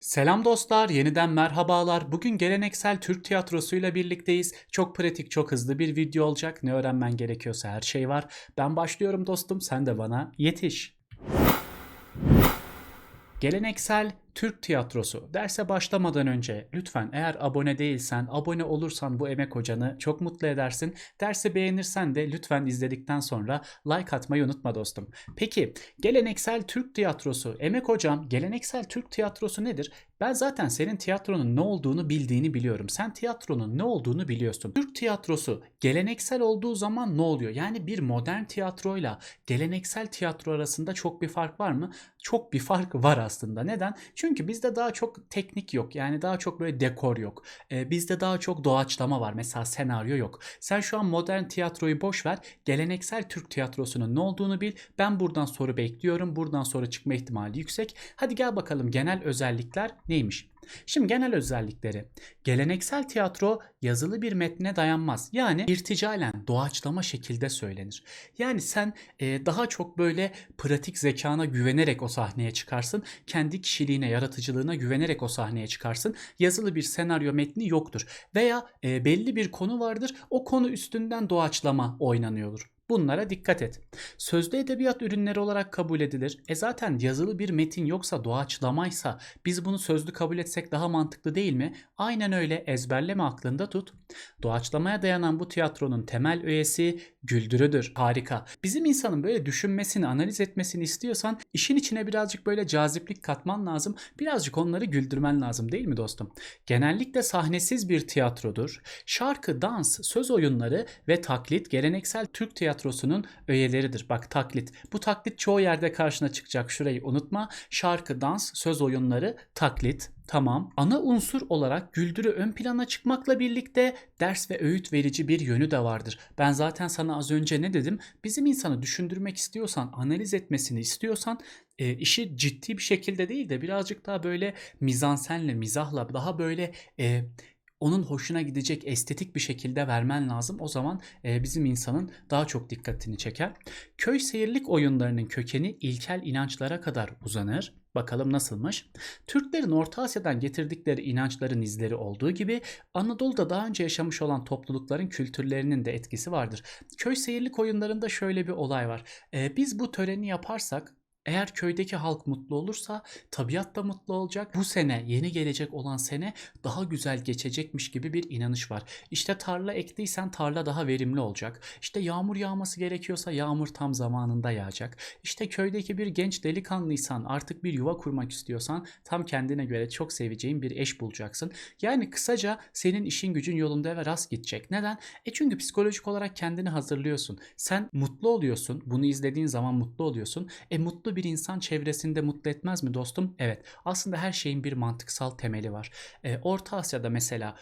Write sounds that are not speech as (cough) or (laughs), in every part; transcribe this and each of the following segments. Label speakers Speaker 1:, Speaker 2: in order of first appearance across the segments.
Speaker 1: Selam dostlar, yeniden merhabalar. Bugün geleneksel Türk tiyatrosuyla birlikteyiz. Çok pratik, çok hızlı bir video olacak. Ne öğrenmen gerekiyorsa her şey var. Ben başlıyorum dostum, sen de bana yetiş. Geleneksel Türk tiyatrosu. Derse başlamadan önce lütfen eğer abone değilsen, abone olursan bu emek hocanı çok mutlu edersin. Dersi beğenirsen de lütfen izledikten sonra like atmayı unutma dostum. Peki geleneksel Türk tiyatrosu. Emek hocam geleneksel Türk tiyatrosu nedir? Ben zaten senin tiyatronun ne olduğunu bildiğini biliyorum. Sen tiyatronun ne olduğunu biliyorsun. Türk tiyatrosu geleneksel olduğu zaman ne oluyor? Yani bir modern tiyatroyla geleneksel tiyatro arasında çok bir fark var mı? Çok bir fark var aslında. Neden? Çünkü bizde daha çok teknik yok. Yani daha çok böyle dekor yok. Ee, bizde daha çok doğaçlama var. Mesela senaryo yok. Sen şu an modern tiyatroyu boş ver. Geleneksel Türk tiyatrosunun ne olduğunu bil. Ben buradan soru bekliyorum. Buradan soru çıkma ihtimali yüksek. Hadi gel bakalım genel özellikler neymiş? Şimdi genel özellikleri. Geleneksel tiyatro yazılı bir metne dayanmaz. Yani irticalen doğaçlama şekilde söylenir. Yani sen e, daha çok böyle pratik zekana güvenerek o sahneye çıkarsın. Kendi kişiliğine, yaratıcılığına güvenerek o sahneye çıkarsın. Yazılı bir senaryo metni yoktur. Veya e, belli bir konu vardır. O konu üstünden doğaçlama oynanıyordur. Bunlara dikkat et. Sözlü edebiyat ürünleri olarak kabul edilir. E zaten yazılı bir metin yoksa doğaçlamaysa biz bunu sözlü kabul etsek daha mantıklı değil mi? Aynen öyle ezberleme aklında tut. Doğaçlamaya dayanan bu tiyatronun temel öğesi güldürüdür. Harika. Bizim insanın böyle düşünmesini, analiz etmesini istiyorsan işin içine birazcık böyle caziplik katman lazım. Birazcık onları güldürmen lazım değil mi dostum? Genellikle sahnesiz bir tiyatrodur. Şarkı, dans, söz oyunları ve taklit geleneksel Türk tiyatrosunun öğeleridir. Bak taklit. Bu taklit çoğu yerde karşına çıkacak. Şurayı unutma. Şarkı, dans, söz oyunları, taklit. Tamam. Ana unsur olarak güldürü ön plana çıkmakla birlikte ders ve öğüt verici bir yönü de vardır. Ben zaten sana az önce ne dedim? Bizim insanı düşündürmek istiyorsan, analiz etmesini istiyorsan e, işi ciddi bir şekilde değil de birazcık daha böyle mizansenle, mizahla daha böyle e, onun hoşuna gidecek estetik bir şekilde vermen lazım. O zaman e, bizim insanın daha çok dikkatini çeker. Köy seyirlik oyunlarının kökeni ilkel inançlara kadar uzanır. Bakalım nasılmış? Türklerin Orta Asya'dan getirdikleri inançların izleri olduğu gibi Anadolu'da daha önce yaşamış olan toplulukların kültürlerinin de etkisi vardır. Köy seyirlik oyunlarında şöyle bir olay var. Ee, biz bu töreni yaparsak eğer köydeki halk mutlu olursa tabiat da mutlu olacak. Bu sene yeni gelecek olan sene daha güzel geçecekmiş gibi bir inanış var. İşte tarla ektiysen tarla daha verimli olacak. İşte yağmur yağması gerekiyorsa yağmur tam zamanında yağacak. İşte köydeki bir genç delikanlıysan artık bir yuva kurmak istiyorsan tam kendine göre çok seveceğin bir eş bulacaksın. Yani kısaca senin işin gücün yolunda ve rast gidecek. Neden? E çünkü psikolojik olarak kendini hazırlıyorsun. Sen mutlu oluyorsun. Bunu izlediğin zaman mutlu oluyorsun. E mutlu bir insan çevresinde mutlu etmez mi dostum? Evet. Aslında her şeyin bir mantıksal temeli var. E, Orta Asya'da mesela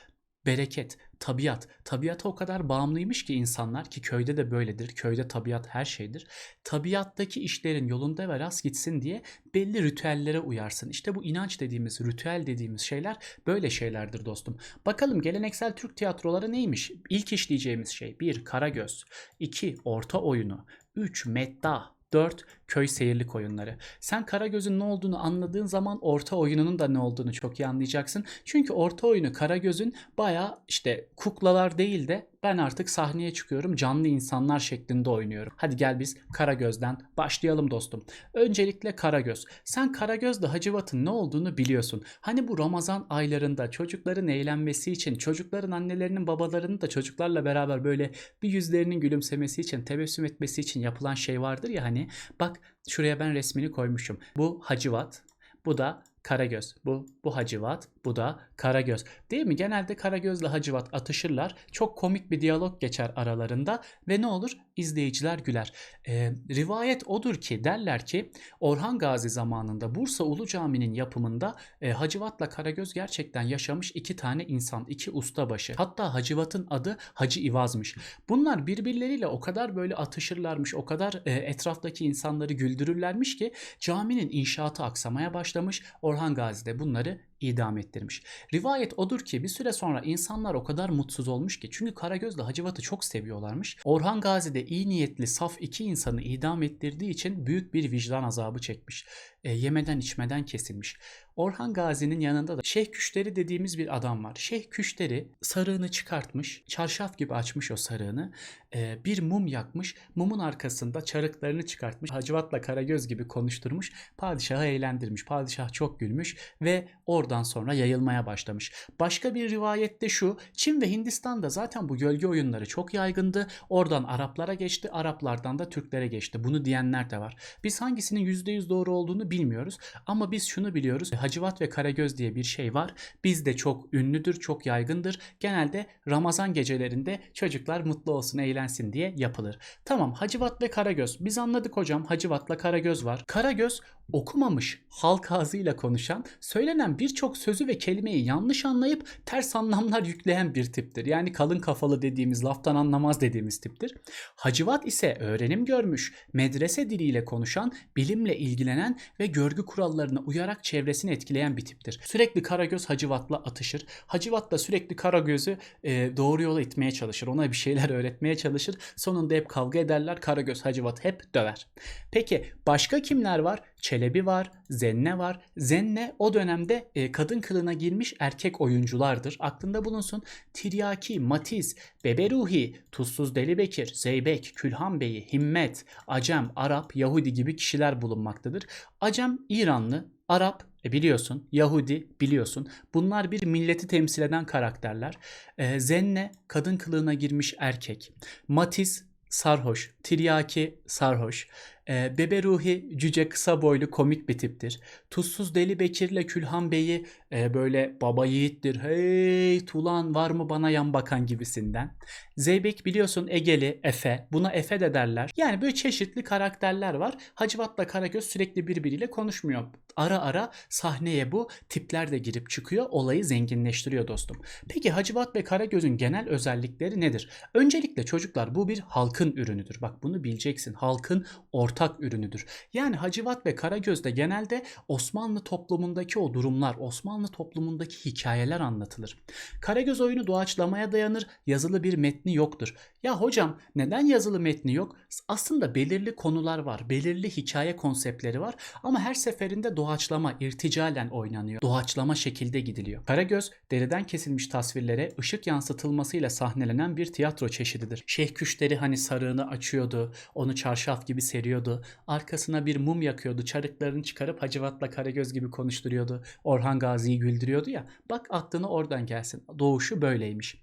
Speaker 1: bereket, tabiat. Tabiata o kadar bağımlıymış ki insanlar ki köyde de böyledir. Köyde tabiat her şeydir. Tabiattaki işlerin yolunda ve rast gitsin diye belli ritüellere uyarsın. İşte bu inanç dediğimiz, ritüel dediğimiz şeyler böyle şeylerdir dostum. Bakalım geleneksel Türk tiyatroları neymiş? İlk işleyeceğimiz şey 1. Karagöz 2. Orta oyunu 3. Meddah 4 köy seyirlik oyunları. Sen Karagöz'ün ne olduğunu anladığın zaman orta oyununun da ne olduğunu çok iyi anlayacaksın. Çünkü orta oyunu Karagöz'ün baya işte kuklalar değil de ben artık sahneye çıkıyorum canlı insanlar şeklinde oynuyorum. Hadi gel biz Karagöz'den başlayalım dostum. Öncelikle Karagöz. Sen Karagöz'de Hacivat'ın ne olduğunu biliyorsun. Hani bu Ramazan aylarında çocukların eğlenmesi için, çocukların annelerinin babalarının da çocuklarla beraber böyle bir yüzlerinin gülümsemesi için, tebessüm etmesi için yapılan şey vardır ya hani. Bak şuraya ben resmini koymuşum. Bu Hacivat, bu da Karagöz. Bu bu Hacivat, bu da Karagöz. Değil mi? Genelde Karagözle Hacivat atışırlar. Çok komik bir diyalog geçer aralarında ve ne olur? İzleyiciler güler. Ee, rivayet odur ki derler ki Orhan Gazi zamanında Bursa Ulu Cami'nin yapımında e, Hacivat'la Karagöz gerçekten yaşamış iki tane insan, iki ustabaşı. Hatta Hacivat'ın adı Hacı İvaz'mış. Bunlar birbirleriyle o kadar böyle atışırlarmış, o kadar e, etraftaki insanları güldürürlermiş ki caminin inşaatı aksamaya başlamış. Orhan Gazi de bunları idam ettirmiş. Rivayet odur ki bir süre sonra insanlar o kadar mutsuz olmuş ki çünkü Karagöz'le Hacivat'ı çok seviyorlarmış. Orhan Gazi de iyi niyetli saf iki insanı idam ettirdiği için büyük bir vicdan azabı çekmiş. E, yemeden içmeden kesilmiş. Orhan Gazi'nin yanında da Şeyh Küşteri dediğimiz bir adam var. Şeyh Küşteri sarığını çıkartmış, çarşaf gibi açmış o sarığını, e, bir mum yakmış, mumun arkasında çarıklarını çıkartmış, Hacivat'la Karagöz gibi konuşturmuş, padişahı eğlendirmiş. Padişah çok gülmüş ve oradan sonra yayılmaya başlamış. Başka bir rivayette şu, Çin ve Hindistan'da zaten bu gölge oyunları çok yaygındı. Oradan Araplara geçti, Araplardan da Türklere geçti. Bunu diyenler de var. Biz hangisinin %100 doğru olduğunu bilmiyoruz ama biz şunu biliyoruz. Hacivat ve Karagöz diye bir şey var. Bizde çok ünlüdür, çok yaygındır. Genelde Ramazan gecelerinde çocuklar mutlu olsun, eğlensin diye yapılır. Tamam Hacivat ve Karagöz. Biz anladık hocam Hacivat'la Karagöz var. Karagöz okumamış, halk ağzıyla konuşan, söylenen birçok sözü ve kelimeyi yanlış anlayıp ters anlamlar yükleyen bir tiptir. Yani kalın kafalı dediğimiz, laftan anlamaz dediğimiz tiptir. Hacivat ise öğrenim görmüş, medrese diliyle konuşan, bilimle ilgilenen ve görgü kurallarına uyarak çevresini etkileyen bir tiptir. Sürekli Karagöz Hacivat'la atışır. Hacivat da sürekli Karagöz'ü e, doğru yola itmeye çalışır. Ona bir şeyler öğretmeye çalışır. Sonunda hep kavga ederler. Karagöz Hacivat hep döver. Peki başka kimler var? Çelebi var, Zenne var. Zenne o dönemde e, kadın kılığına girmiş erkek oyunculardır. Aklında bulunsun. Tiryaki, Matiz, Beberuhi, Tuzsuz Deli Bekir, Zeybek, Külhan Bey'i, Himmet, Acem, Arap, Yahudi gibi kişiler bulunmaktadır. Acem İranlı, Arap e biliyorsun, Yahudi biliyorsun. Bunlar bir milleti temsil eden karakterler. E, Zenne kadın kılığına girmiş erkek. Matiz sarhoş. Tiryaki sarhoş. E, Bebe Ruhi cüce kısa boylu komik bir tiptir. Tuzsuz Deli Bekir'le Külhan Bey'i e, böyle baba yiğittir. Hey Tulan var mı bana yan bakan gibisinden. Zeybek biliyorsun Egeli, Efe. Buna Efe de derler. Yani böyle çeşitli karakterler var. Hacivat'la Karagöz sürekli birbiriyle konuşmuyor. Ara ara sahneye bu tipler de girip çıkıyor. Olayı zenginleştiriyor dostum. Peki Hacivat ve Karagöz'ün genel özellikleri nedir? Öncelikle çocuklar bu bir halkın ürünüdür. Bak bunu bileceksin. Halkın ortak ürünüdür. Yani Hacivat ve Karagöz'de genelde Osmanlı toplumundaki o durumlar, Osmanlı toplumundaki hikayeler anlatılır. Karagöz oyunu doğaçlamaya dayanır. Yazılı bir metni yoktur. Ya hocam neden yazılı metni yok? Aslında belirli konular var. Belirli hikaye konseptleri var. Ama her seferinde doğaçlama, irticalen oynanıyor. Doğaçlama şekilde gidiliyor. Karagöz deriden kesilmiş tasvirlere ışık yansıtılmasıyla sahnelenen bir tiyatro çeşididir. Şeyh Küşteri hani sarığını açıyordu. Onu çarşaf gibi seriyordu. Arkasına bir mum yakıyordu. Çarıklarını çıkarıp Hacivat'la Karagöz gibi konuşturuyordu. Orhan Gazi'yi güldürüyordu ya. Bak aklına oradan gelsin. Doğuşu böyleymiş.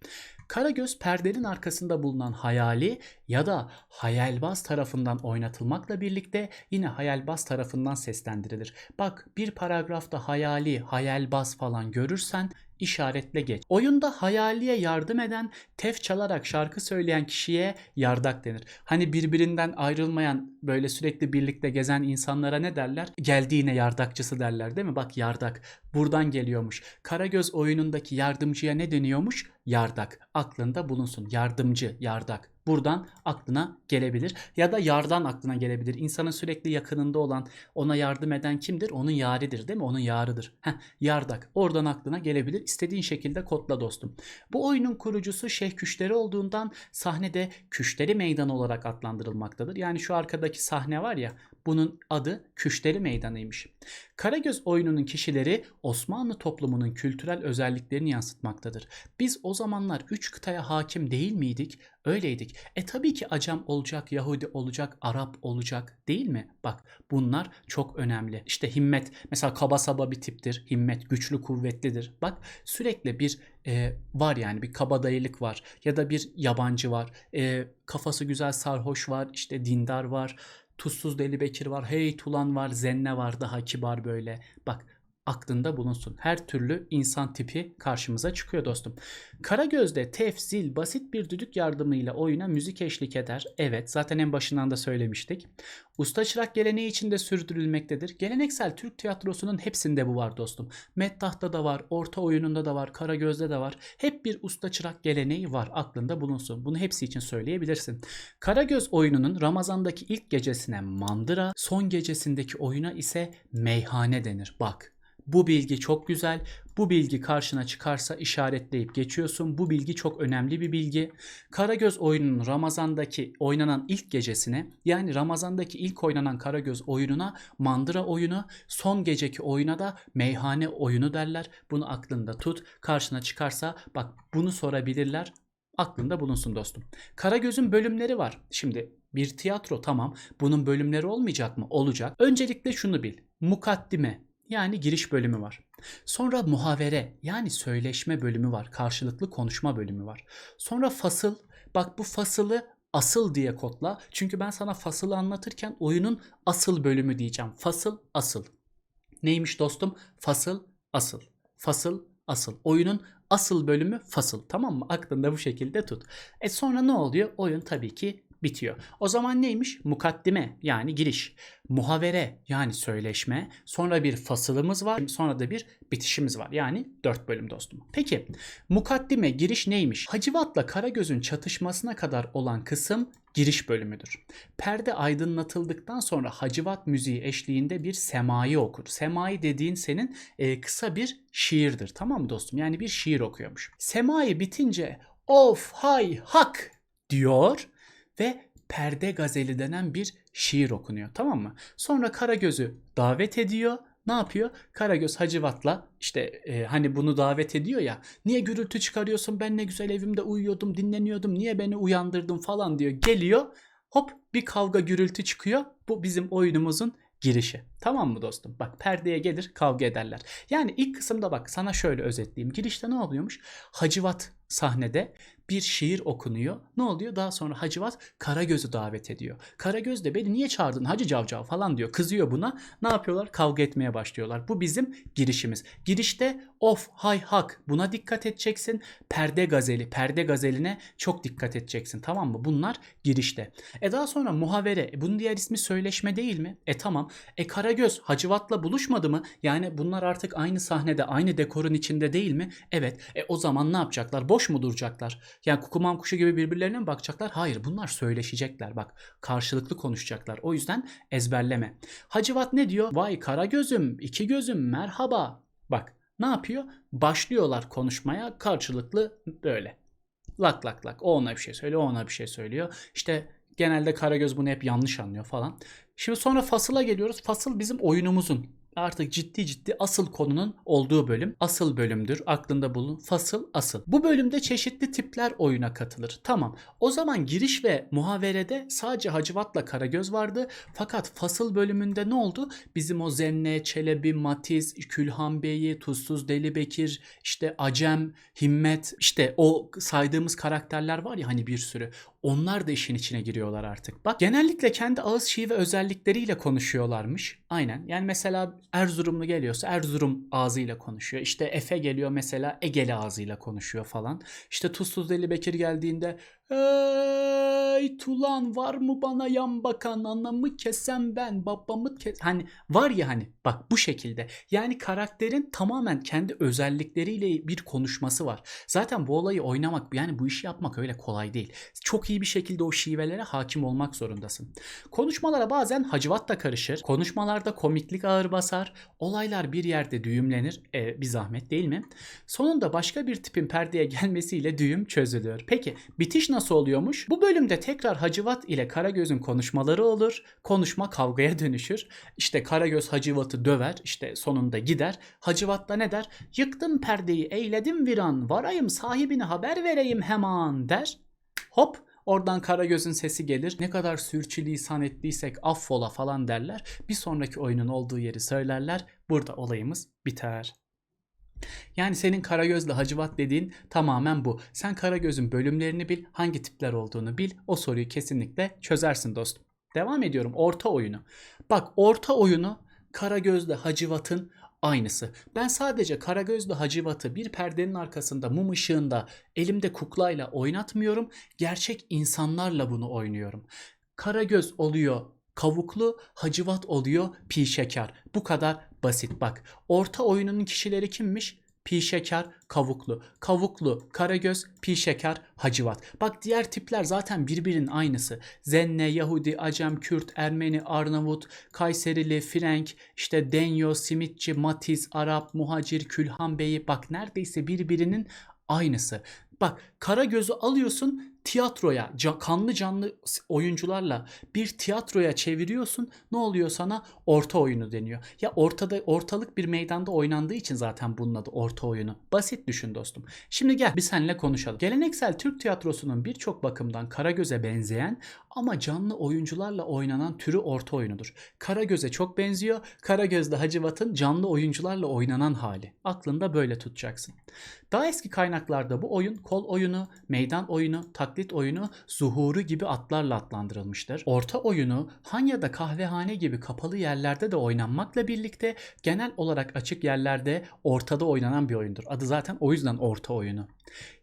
Speaker 1: Karagöz perdenin arkasında bulunan hayali ya da hayalbaz tarafından oynatılmakla birlikte yine hayalbaz tarafından seslendirilir. Bak bir paragrafta hayali, hayalbaz falan görürsen işaretle geç. Oyunda hayaliye yardım eden, tef çalarak şarkı söyleyen kişiye yardak denir. Hani birbirinden ayrılmayan, böyle sürekli birlikte gezen insanlara ne derler? Geldiğine yardakçısı derler değil mi? Bak yardak buradan geliyormuş. Karagöz oyunundaki yardımcıya ne deniyormuş? Yardak. Aklında bulunsun. Yardımcı, yardak. Buradan aklına gelebilir ya da yardan aklına gelebilir. İnsanın sürekli yakınında olan, ona yardım eden kimdir? Onun yaridir değil mi? Onun yarıdır. Heh, yardak. Oradan aklına gelebilir. İstediğin şekilde kodla dostum. Bu oyunun kurucusu Şeyh Küşteri olduğundan sahnede Küşteri Meydanı olarak adlandırılmaktadır. Yani şu arkadaki sahne var ya bunun adı Küşteri Meydanı'ymış. Karagöz oyununun kişileri Osmanlı toplumunun kültürel özelliklerini yansıtmaktadır. Biz o zamanlar üç kıtaya hakim değil miydik? Öyleydik. E tabii ki Acem olacak, Yahudi olacak, Arap olacak değil mi? Bak bunlar çok önemli. İşte himmet mesela kaba saba bir tiptir. Himmet güçlü kuvvetlidir. Bak sürekli bir e, var yani bir kabadayılık var ya da bir yabancı var. E, kafası güzel sarhoş var işte dindar var. Tuzsuz Deli Bekir var. Hey Tulan var. Zenne var. Daha kibar böyle. Bak aklında bulunsun. Her türlü insan tipi karşımıza çıkıyor dostum. Karagöz'de tefzil basit bir düdük yardımıyla oyuna müzik eşlik eder. Evet zaten en başından da söylemiştik. Usta çırak geleneği içinde sürdürülmektedir. Geleneksel Türk tiyatrosunun hepsinde bu var dostum. Meddah'ta da var, orta oyununda da var, Karagöz'de de var. Hep bir usta çırak geleneği var. Aklında bulunsun. Bunu hepsi için söyleyebilirsin. Karagöz oyununun Ramazan'daki ilk gecesine mandıra, son gecesindeki oyuna ise meyhane denir. Bak Bu bilgi çok güzel. Bu bilgi karşına çıkarsa işaretleyip geçiyorsun. Bu bilgi çok önemli bir bilgi. Karagöz oyununun Ramazan'daki oynanan ilk gecesine yani Ramazan'daki ilk oynanan Karagöz oyununa mandıra oyunu, son geceki oyuna da meyhane oyunu derler. Bunu aklında tut. Karşına çıkarsa bak bunu sorabilirler. Aklında bulunsun dostum. Karagöz'ün bölümleri var. Şimdi bir tiyatro tamam. Bunun bölümleri olmayacak mı? Olacak. Öncelikle şunu bil. Mukaddime yani giriş bölümü var. Sonra muhavere yani söyleşme bölümü var. Karşılıklı konuşma bölümü var. Sonra fasıl. Bak bu fasılı asıl diye kodla. Çünkü ben sana fasılı anlatırken oyunun asıl bölümü diyeceğim. Fasıl asıl. Neymiş dostum? Fasıl asıl. Fasıl asıl. Oyunun asıl bölümü fasıl. Tamam mı? Aklında bu şekilde tut. E sonra ne oluyor? Oyun tabii ki bitiyor. O zaman neymiş? Mukaddime yani giriş. Muhavere yani söyleşme. Sonra bir fasılımız var. Sonra da bir bitişimiz var. Yani 4 bölüm dostum. Peki mukaddime giriş neymiş? Hacivat'la Karagöz'ün çatışmasına kadar olan kısım giriş bölümüdür. Perde aydınlatıldıktan sonra Hacivat müziği eşliğinde bir semai okur. Semai dediğin senin e, kısa bir şiirdir tamam mı dostum? Yani bir şiir okuyormuş. Semai bitince of hay hak diyor ve perde gazeli denen bir şiir okunuyor tamam mı? Sonra Karagöz'ü davet ediyor. Ne yapıyor? Karagöz Hacivat'la işte e, hani bunu davet ediyor ya. Niye gürültü çıkarıyorsun? Ben ne güzel evimde uyuyordum, dinleniyordum. Niye beni uyandırdın falan diyor. Geliyor. Hop bir kavga gürültü çıkıyor. Bu bizim oyunumuzun girişi. Tamam mı dostum? Bak perdeye gelir kavga ederler. Yani ilk kısımda bak sana şöyle özetleyeyim. Girişte ne oluyormuş? Hacivat sahnede bir şiir okunuyor. Ne oluyor? Daha sonra Hacivat Karagöz'ü davet ediyor. Karagöz de beni niye çağırdın Hacı Cavcav falan diyor. Kızıyor buna. Ne yapıyorlar? Kavga etmeye başlıyorlar. Bu bizim girişimiz. Girişte of hay hak buna dikkat edeceksin. Perde gazeli, perde gazeline çok dikkat edeceksin. Tamam mı? Bunlar girişte. E daha sonra muhavere. E bunun diğer ismi söyleşme değil mi? E tamam. E Karagöz Hacivat'la buluşmadı mı? Yani bunlar artık aynı sahnede, aynı dekorun içinde değil mi? Evet. E o zaman ne yapacaklar? Boş mu duracaklar? Yani kukuman kuşu gibi birbirlerine mi bakacaklar? Hayır bunlar söyleşecekler bak. Karşılıklı konuşacaklar. O yüzden ezberleme. Hacivat ne diyor? Vay kara gözüm, iki gözüm merhaba. Bak ne yapıyor? Başlıyorlar konuşmaya karşılıklı böyle. Lak lak lak. O ona bir şey söylüyor, o ona bir şey söylüyor. İşte genelde Karagöz bunu hep yanlış anlıyor falan. Şimdi sonra fasıla geliyoruz. Fasıl bizim oyunumuzun artık ciddi ciddi asıl konunun olduğu bölüm. Asıl bölümdür. Aklında bulun. Fasıl asıl. Bu bölümde çeşitli tipler oyuna katılır. Tamam. O zaman giriş ve muhaverede sadece Hacivat'la Karagöz vardı. Fakat fasıl bölümünde ne oldu? Bizim o Zenne, Çelebi, Matiz, Külhan Bey'i, Tuzsuz Deli Bekir, işte Acem, Himmet, işte o saydığımız karakterler var ya hani bir sürü. Onlar da işin içine giriyorlar artık. Bak genellikle kendi ağız şive özellikleriyle konuşuyorlarmış. Aynen. Yani mesela Erzurumlu geliyorsa Erzurum ağzıyla konuşuyor. İşte Efe geliyor mesela Egeli ağzıyla konuşuyor falan. İşte Tuzsuz Deli Bekir geldiğinde Ey tulan var mı bana yan bakan anamı kesen ben babamı kes hani var ya hani bak bu şekilde yani karakterin tamamen kendi özellikleriyle bir konuşması var. Zaten bu olayı oynamak yani bu işi yapmak öyle kolay değil. Çok iyi bir şekilde o şivelere hakim olmak zorundasın. Konuşmalara bazen hacivat da karışır. Konuşmalarda komiklik ağır basar. Olaylar bir yerde düğümlenir. E, bir zahmet değil mi? Sonunda başka bir tipin perdeye gelmesiyle düğüm çözülüyor. Peki bitiş nasıl oluyormuş? Bu bölümde tekrar Hacivat ile Karagöz'ün konuşmaları olur. Konuşma kavgaya (laughs) dönüşür. İşte Karagöz Hacivat'ı döver. İşte sonunda gider. Hacivat da ne der? Yıktım perdeyi eyledim viran. Varayım sahibine haber vereyim hemen der. Hop Oradan Karagöz'ün sesi gelir. Ne kadar sürçülisan ettiysek affola falan derler. Bir sonraki oyunun olduğu yeri söylerler. Burada olayımız biter. Yani senin Karagöz'le Hacivat dediğin tamamen bu. Sen Karagöz'ün bölümlerini bil, hangi tipler olduğunu bil. O soruyu kesinlikle çözersin dostum. Devam ediyorum. Orta oyunu. Bak orta oyunu Karagöz'le Hacivat'ın aynısı. Ben sadece Karagöz'le Hacivat'ı bir perdenin arkasında mum ışığında elimde kuklayla oynatmıyorum. Gerçek insanlarla bunu oynuyorum. Karagöz oluyor kavuklu, Hacivat oluyor pi şeker. Bu kadar basit bak. Orta oyunun kişileri kimmiş? pi şeker, kavuklu. Kavuklu, karagöz, pi şeker, hacivat. Bak diğer tipler zaten birbirinin aynısı. Zenne, Yahudi, Acem, Kürt, Ermeni, Arnavut, Kayserili, Frenk, işte Denyo, Simitçi, Matiz, Arap, Muhacir, Külhan Bey'i bak neredeyse birbirinin aynısı. Bak Karagöz'ü alıyorsun tiyatroya kanlı canlı oyuncularla bir tiyatroya çeviriyorsun ne oluyor sana orta oyunu deniyor. Ya ortada ortalık bir meydanda oynandığı için zaten bunun adı orta oyunu. Basit düşün dostum. Şimdi gel bir seninle konuşalım. Geleneksel Türk tiyatrosunun birçok bakımdan Karagöz'e benzeyen ama canlı oyuncularla oynanan türü orta oyunudur. Karagöz'e çok benziyor. Karagöz'de Hacivat'ın canlı oyuncularla oynanan hali. Aklında böyle tutacaksın. Daha eski kaynaklarda bu oyun kol oyunu, meydan oyunu, taklit oyunu, zuhuru gibi adlarla adlandırılmıştır. Orta oyunu han ya kahvehane gibi kapalı yerlerde de oynanmakla birlikte genel olarak açık yerlerde ortada oynanan bir oyundur. Adı zaten o yüzden orta oyunu.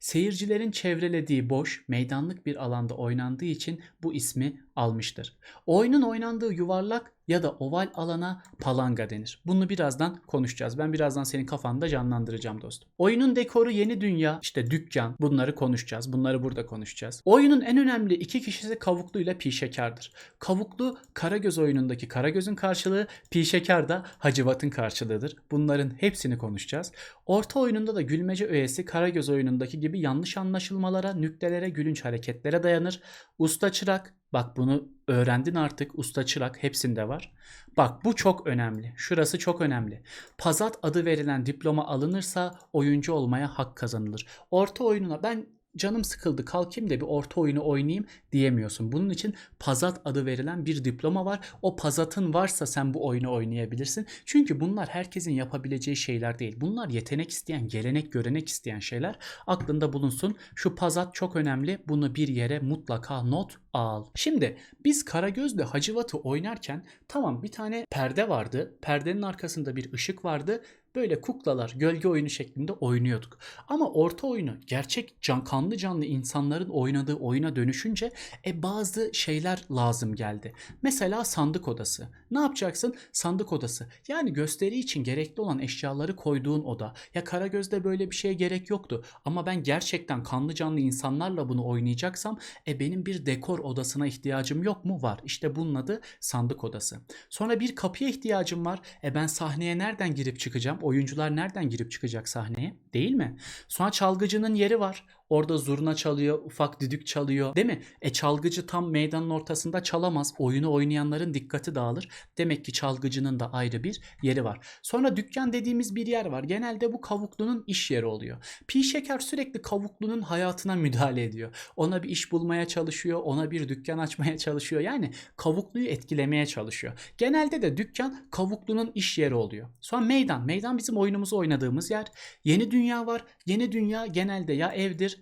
Speaker 1: Seyircilerin çevrelediği boş, meydanlık bir alanda oynandığı için bu ismi almıştır. Oyunun oynandığı yuvarlak ya da oval alana palanga denir. Bunu birazdan konuşacağız. Ben birazdan senin kafanda canlandıracağım dostum. Oyunun dekoru yeni dünya, işte dükkan bunları konuşacağız. Bunları burada konuşacağız. Oyunun en önemli iki kişisi Kavuklu ile Pişekar'dır. Kavuklu Karagöz oyunundaki Karagöz'ün karşılığı, Pişekar da Hacivat'ın karşılığıdır. Bunların hepsini konuşacağız. Orta oyununda da gülmece öğesi Karagöz oyunundaki gibi yanlış anlaşılmalara, nüktelere, gülünç hareketlere dayanır. Usta çırak, bak bunu öğrendin artık usta çırak hepsinde var. Bak bu çok önemli. Şurası çok önemli. Pazat adı verilen diploma alınırsa oyuncu olmaya hak kazanılır. Orta oyununa ben canım sıkıldı kalkayım da bir orta oyunu oynayayım diyemiyorsun. Bunun için Pazat adı verilen bir diploma var. O Pazat'ın varsa sen bu oyunu oynayabilirsin. Çünkü bunlar herkesin yapabileceği şeyler değil. Bunlar yetenek isteyen, gelenek, görenek isteyen şeyler. Aklında bulunsun. Şu Pazat çok önemli. Bunu bir yere mutlaka not al. Şimdi biz Karagöz'le Hacivat'ı oynarken tamam bir tane perde vardı. Perdenin arkasında bir ışık vardı. Böyle kuklalar gölge oyunu şeklinde oynuyorduk. Ama orta oyunu gerçek can kanlı canlı insanların oynadığı oyuna dönüşünce e bazı şeyler lazım geldi. Mesela sandık odası. Ne yapacaksın? Sandık odası. Yani gösteri için gerekli olan eşyaları koyduğun oda. Ya Karagöz'de böyle bir şeye gerek yoktu. Ama ben gerçekten kanlı canlı insanlarla bunu oynayacaksam e benim bir dekor odasına ihtiyacım yok mu? Var. İşte bunun adı sandık odası. Sonra bir kapıya ihtiyacım var. E ben sahneye nereden girip çıkacağım? Oyuncular nereden girip çıkacak sahneye? Değil mi? Sonra çalgıcının yeri var. Orada zurna çalıyor, ufak düdük çalıyor. Değil mi? E çalgıcı tam meydanın ortasında çalamaz. Oyunu oynayanların dikkati dağılır. Demek ki çalgıcının da ayrı bir yeri var. Sonra dükkan dediğimiz bir yer var. Genelde bu kavuklunun iş yeri oluyor. Pi Şeker sürekli kavuklunun hayatına müdahale ediyor. Ona bir iş bulmaya çalışıyor, ona bir dükkan açmaya çalışıyor. Yani kavukluyu etkilemeye çalışıyor. Genelde de dükkan kavuklunun iş yeri oluyor. Sonra meydan. Meydan bizim oyunumuzu oynadığımız yer. Yeni dünya var. Yeni dünya genelde ya evdir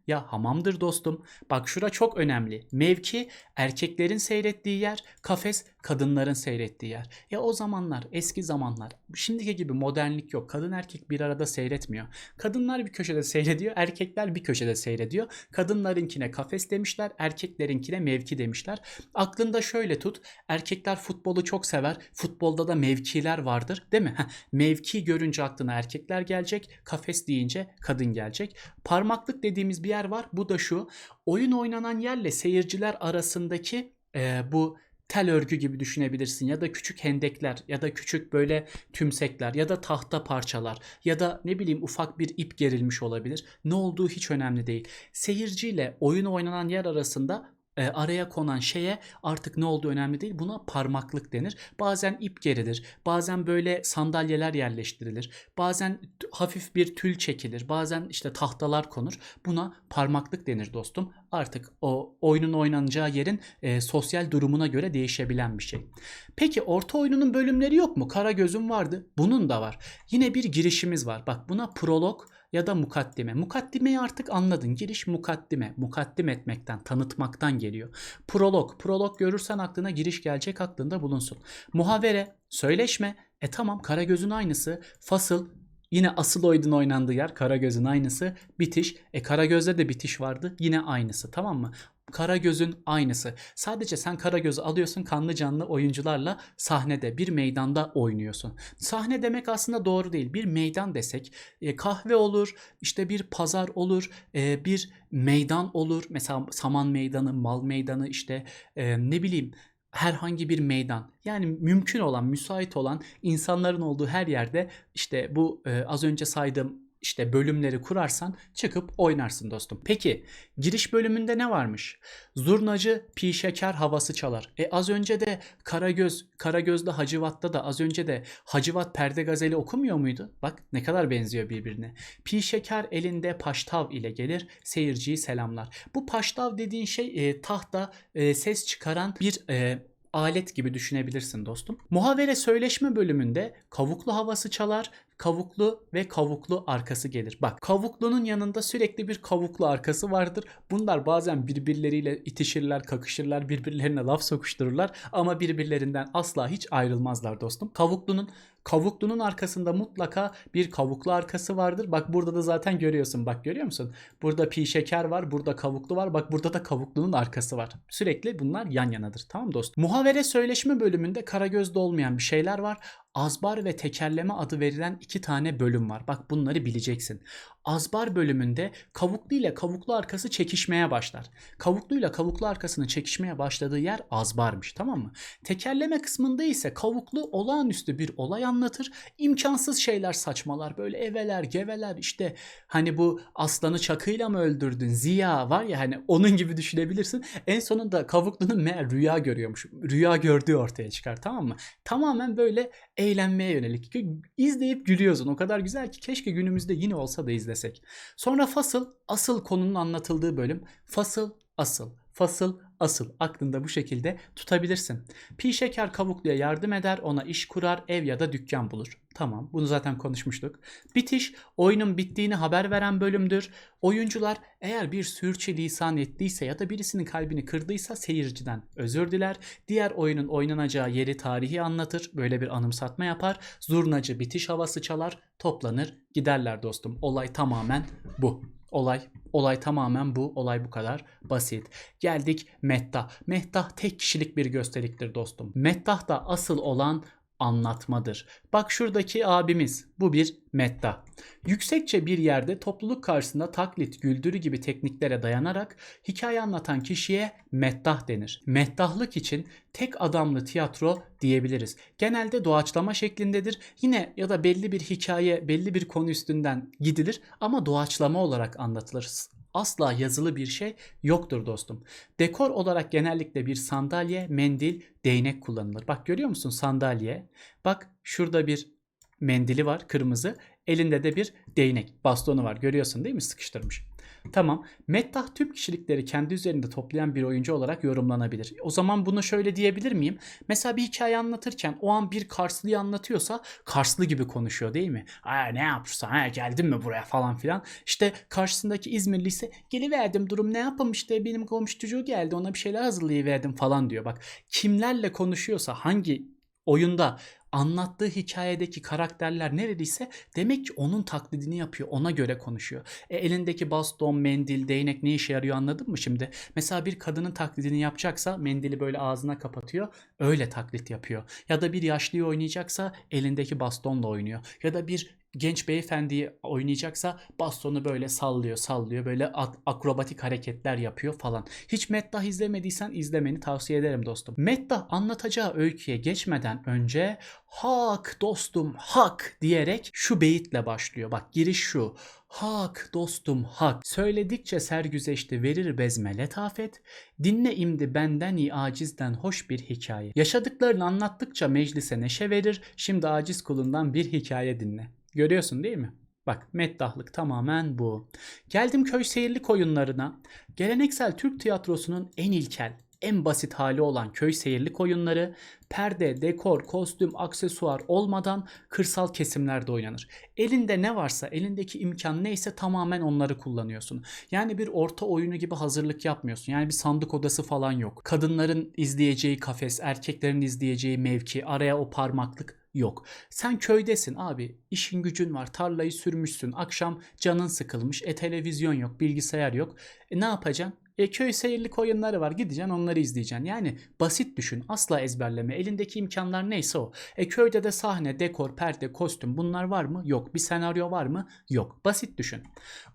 Speaker 1: ya hamamdır dostum. Bak şura çok önemli. Mevki erkeklerin seyrettiği yer, kafes kadınların seyrettiği yer. Ya o zamanlar, eski zamanlar, şimdiki gibi modernlik yok. Kadın erkek bir arada seyretmiyor. Kadınlar bir köşede seyrediyor, erkekler bir köşede seyrediyor. Kadınlarınkine kafes demişler, erkeklerinkine mevki demişler. Aklında şöyle tut. Erkekler futbolu çok sever. Futbolda da mevkiler vardır, değil mi? Mevki görünce aklına erkekler gelecek, kafes deyince kadın gelecek. Parmaklık dediğimiz bir yer var. Bu da şu. Oyun oynanan yerle seyirciler arasındaki e, bu tel örgü gibi düşünebilirsin ya da küçük hendekler ya da küçük böyle tümsekler ya da tahta parçalar ya da ne bileyim ufak bir ip gerilmiş olabilir. Ne olduğu hiç önemli değil. Seyirciyle oyun oynanan yer arasında e, araya konan şeye artık ne olduğu önemli değil. Buna parmaklık denir. Bazen ip gerilir. Bazen böyle sandalyeler yerleştirilir. Bazen hafif bir tül çekilir. Bazen işte tahtalar konur. Buna parmaklık denir dostum. Artık o oyunun oynanacağı yerin e, sosyal durumuna göre değişebilen bir şey. Peki orta oyununun bölümleri yok mu? Kara gözüm vardı. Bunun da var. Yine bir girişimiz var. Bak buna prolog ya da mukaddime. Mukaddimeyi artık anladın. Giriş mukaddime. Mukaddim etmekten, tanıtmaktan geliyor. Prolog. Prolog görürsen aklına giriş gelecek aklında bulunsun. Muhavere, söyleşme. E tamam Karagöz'ün aynısı. Fasıl, Yine asıl oyunun oynandığı yer Karagöz'ün aynısı. Bitiş. E Karagöz'de de bitiş vardı. Yine aynısı tamam mı? Karagöz'ün aynısı. Sadece sen Karagöz'ü alıyorsun kanlı canlı oyuncularla sahnede bir meydanda oynuyorsun. Sahne demek aslında doğru değil. Bir meydan desek e, kahve olur, işte bir pazar olur, e, bir meydan olur. Mesela saman meydanı, mal meydanı işte e, ne bileyim herhangi bir meydan. Yani mümkün olan, müsait olan insanların olduğu her yerde işte bu e, az önce saydığım işte bölümleri kurarsan çıkıp oynarsın dostum. Peki giriş bölümünde ne varmış? Zurnacı pi şeker havası çalar. E az önce de Karagöz, Karagöz'de Hacivat'ta da az önce de Hacivat perde gazeli okumuyor muydu? Bak ne kadar benziyor birbirine. Pi şeker elinde paştav ile gelir seyirciyi selamlar. Bu paştav dediğin şey e, tahta e, ses çıkaran bir e, alet gibi düşünebilirsin dostum. Muhavere söyleşme bölümünde kavuklu havası çalar, kavuklu ve kavuklu arkası gelir. Bak kavuklunun yanında sürekli bir kavuklu arkası vardır. Bunlar bazen birbirleriyle itişirler, kakışırlar, birbirlerine laf sokuştururlar ama birbirlerinden asla hiç ayrılmazlar dostum. Kavuklunun Kavuklunun arkasında mutlaka bir kavuklu arkası vardır. Bak burada da zaten görüyorsun. Bak görüyor musun? Burada pi şeker var. Burada kavuklu var. Bak burada da kavuklunun arkası var. Sürekli bunlar yan yanadır. Tamam dostum. Muhavere söyleşme bölümünde Karagöz'de olmayan bir şeyler var. Azbar ve tekerleme adı verilen iki tane bölüm var. Bak bunları bileceksin. Azbar bölümünde kavuklu ile kavuklu arkası çekişmeye başlar. Kavuklu ile kavuklu arkasının çekişmeye başladığı yer azbarmış tamam mı? Tekerleme kısmında ise kavuklu olağanüstü bir olay anlatır. İmkansız şeyler saçmalar böyle eveler geveler işte hani bu aslanı çakıyla mı öldürdün Ziya var ya hani onun gibi düşünebilirsin. En sonunda kavuklunun meğer rüya görüyormuş. Rüya gördüğü ortaya çıkar tamam mı? Tamamen böyle eğlenmeye yönelik. İzleyip gülüyorsun. O kadar güzel ki keşke günümüzde yine olsa da izlesek. Sonra fasıl asıl konunun anlatıldığı bölüm. Fasıl asıl. Fasıl asıl aklında bu şekilde tutabilirsin. Pi şeker kavukluya yardım eder, ona iş kurar, ev ya da dükkan bulur. Tamam, bunu zaten konuşmuştuk. Bitiş, oyunun bittiğini haber veren bölümdür. Oyuncular eğer bir sürçü lisan ettiyse ya da birisinin kalbini kırdıysa seyirciden özür diler. Diğer oyunun oynanacağı yeri tarihi anlatır, böyle bir anımsatma yapar. Zurnacı bitiş havası çalar, toplanır, giderler dostum. Olay tamamen bu. Olay olay tamamen bu. Olay bu kadar basit. Geldik Mettah. Mettah tek kişilik bir gösteriktir dostum. Mettah da asıl olan anlatmadır. Bak şuradaki abimiz bu bir metta. Yüksekçe bir yerde topluluk karşısında taklit, güldürü gibi tekniklere dayanarak hikaye anlatan kişiye mettah denir. Mettahlık için tek adamlı tiyatro diyebiliriz. Genelde doğaçlama şeklindedir. Yine ya da belli bir hikaye, belli bir konu üstünden gidilir ama doğaçlama olarak anlatılır asla yazılı bir şey yoktur dostum. Dekor olarak genellikle bir sandalye, mendil, değnek kullanılır. Bak görüyor musun sandalye? Bak şurada bir mendili var kırmızı. Elinde de bir değnek, bastonu var. Görüyorsun değil mi? Sıkıştırmış. Tamam. Mettah tüm kişilikleri kendi üzerinde toplayan bir oyuncu olarak yorumlanabilir. O zaman bunu şöyle diyebilir miyim? Mesela bir hikaye anlatırken o an bir Karslıyı anlatıyorsa Karslı gibi konuşuyor değil mi? Aa ne yapırsan ha geldin mi buraya falan filan. İşte karşısındaki İzmirli ise geliverdim durum ne yapayım işte benim komşu çocuğu geldi ona bir şeyler hazırlayıverdim falan diyor. Bak kimlerle konuşuyorsa hangi oyunda anlattığı hikayedeki karakterler neredeyse demek ki onun taklidini yapıyor. Ona göre konuşuyor. E, elindeki baston, mendil, değnek ne işe yarıyor anladın mı şimdi? Mesela bir kadının taklidini yapacaksa mendili böyle ağzına kapatıyor. Öyle taklit yapıyor. Ya da bir yaşlıyı oynayacaksa elindeki bastonla oynuyor. Ya da bir genç beyefendiyi oynayacaksa bastonu böyle sallıyor sallıyor böyle akrobatik hareketler yapıyor falan. Hiç Meddah izlemediysen izlemeni tavsiye ederim dostum. Meddah anlatacağı öyküye geçmeden önce hak dostum hak diyerek şu beyitle başlıyor. Bak giriş şu. Hak dostum hak. Söyledikçe sergüzeşti verir bezme letafet. Dinle imdi benden iyi acizden hoş bir hikaye. Yaşadıklarını anlattıkça meclise neşe verir. Şimdi aciz kulundan bir hikaye dinle. Görüyorsun değil mi? Bak meddahlık tamamen bu. Geldim köy seyirlik oyunlarına. Geleneksel Türk tiyatrosunun en ilkel, en basit hali olan köy seyirlik oyunları perde, dekor, kostüm, aksesuar olmadan kırsal kesimlerde oynanır. Elinde ne varsa, elindeki imkan neyse tamamen onları kullanıyorsun. Yani bir orta oyunu gibi hazırlık yapmıyorsun. Yani bir sandık odası falan yok. Kadınların izleyeceği kafes, erkeklerin izleyeceği mevki, araya o parmaklık Yok. Sen köydesin abi. işin gücün var. Tarlayı sürmüşsün. Akşam canın sıkılmış. E televizyon yok. Bilgisayar yok. E ne yapacaksın? E köy seyirlik oyunları var. Gideceksin onları izleyeceksin. Yani basit düşün. Asla ezberleme. Elindeki imkanlar neyse o. E köyde de sahne, dekor, perde, kostüm bunlar var mı? Yok. Bir senaryo var mı? Yok. Basit düşün.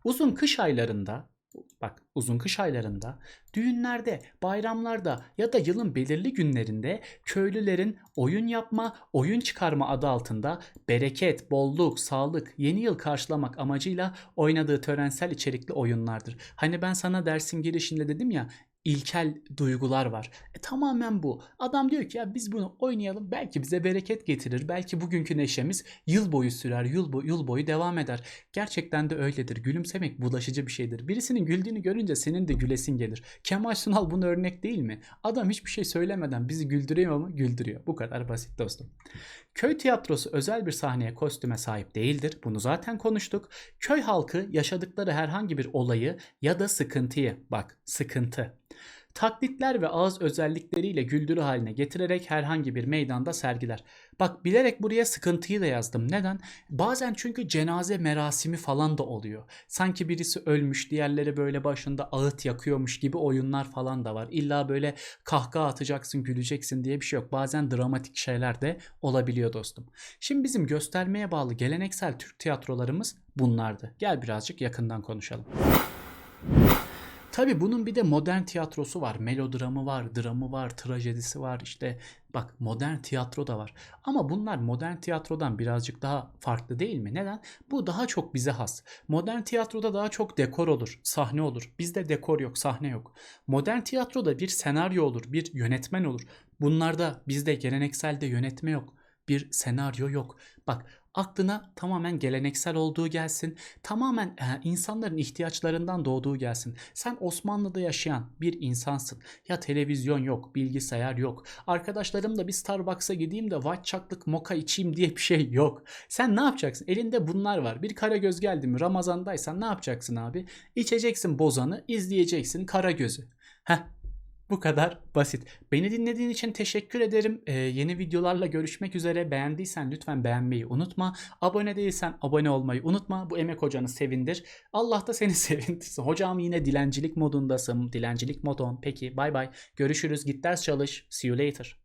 Speaker 1: Uzun kış aylarında bak uzun kış aylarında düğünlerde, bayramlarda ya da yılın belirli günlerinde köylülerin oyun yapma, oyun çıkarma adı altında bereket, bolluk, sağlık, yeni yıl karşılamak amacıyla oynadığı törensel içerikli oyunlardır. Hani ben sana dersin girişinde dedim ya ilkel duygular var. E, tamamen bu. Adam diyor ki ya biz bunu oynayalım belki bize bereket getirir. Belki bugünkü neşemiz yıl boyu sürer, yıl, boyu, yıl boyu devam eder. Gerçekten de öyledir. Gülümsemek bulaşıcı bir şeydir. Birisinin güldüğünü görünce senin de gülesin gelir. Kemal Sunal bunu örnek değil mi? Adam hiçbir şey söylemeden bizi güldürüyor mu? Güldürüyor. Bu kadar basit dostum. Köy tiyatrosu özel bir sahneye kostüme sahip değildir. Bunu zaten konuştuk. Köy halkı yaşadıkları herhangi bir olayı ya da sıkıntıyı, bak sıkıntı, taklitler ve ağız özellikleriyle güldürü haline getirerek herhangi bir meydanda sergiler. Bak bilerek buraya sıkıntıyı da yazdım. Neden? Bazen çünkü cenaze merasimi falan da oluyor. Sanki birisi ölmüş, diğerleri böyle başında ağıt yakıyormuş gibi oyunlar falan da var. İlla böyle kahkaha atacaksın, güleceksin diye bir şey yok. Bazen dramatik şeyler de olabiliyor dostum. Şimdi bizim göstermeye bağlı geleneksel Türk tiyatrolarımız bunlardı. Gel birazcık yakından konuşalım. Tabi bunun bir de modern tiyatrosu var. Melodramı var, dramı var, trajedisi var. İşte bak modern tiyatro da var. Ama bunlar modern tiyatrodan birazcık daha farklı değil mi? Neden? Bu daha çok bize has. Modern tiyatroda daha çok dekor olur, sahne olur. Bizde dekor yok, sahne yok. Modern tiyatroda bir senaryo olur, bir yönetmen olur. Bunlarda bizde gelenekselde yönetme yok. Bir senaryo yok. Bak aklına tamamen geleneksel olduğu gelsin. Tamamen e, insanların ihtiyaçlarından doğduğu gelsin. Sen Osmanlı'da yaşayan bir insansın. Ya televizyon yok, bilgisayar yok. Arkadaşlarımla bir Starbucks'a gideyim de white chocolate mocha içeyim diye bir şey yok. Sen ne yapacaksın? Elinde bunlar var. Bir Karagöz geldi mi Ramazan'daysan ne yapacaksın abi? İçeceksin bozanı, izleyeceksin Karagöz'ü. Heh bu kadar basit. Beni dinlediğin için teşekkür ederim. Ee, yeni videolarla görüşmek üzere. Beğendiysen lütfen beğenmeyi unutma. Abone değilsen abone olmayı unutma. Bu emek hocanı sevindir. Allah da seni (laughs) sevindirsin. Hocam yine dilencilik modundasın. Dilencilik modun. Peki bay bay. Görüşürüz. Git ders çalış. See you later.